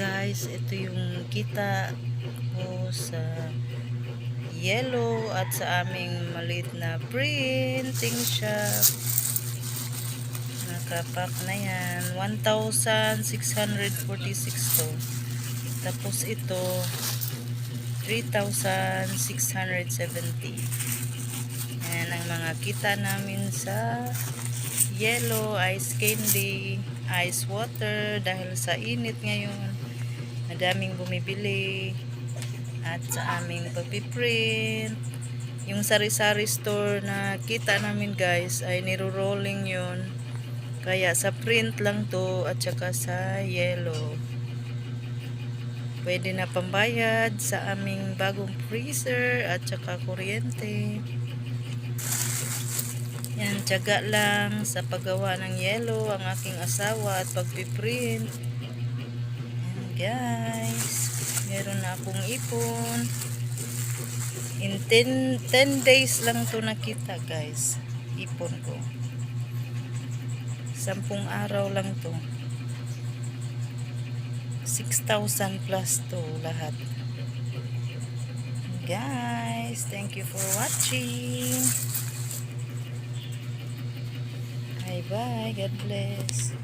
guys, ito yung kita ko sa yellow at sa aming maliit na printing shop. Nakapak na yan. 1,646 to. Tapos ito, 3,670. Yan ang mga kita namin sa yellow, ice candy, ice water dahil sa init ngayon. Madaming bumibili at sa aming pagpiprint. Yung sari-sari store na kita namin guys ay niro-rolling yun. Kaya sa print lang to at saka sa yellow. Pwede na pambayad sa aming bagong freezer at saka kuryente. Yan, tiyaga lang sa paggawa ng yellow ang aking asawa at pagpiprint. Guys, meron na akong ipon. In 10, 10 days lang to nakita guys, ipon ko. Sampung araw lang to. 6,000 plus to lahat. Guys, thank you for watching. Bye bye. God bless.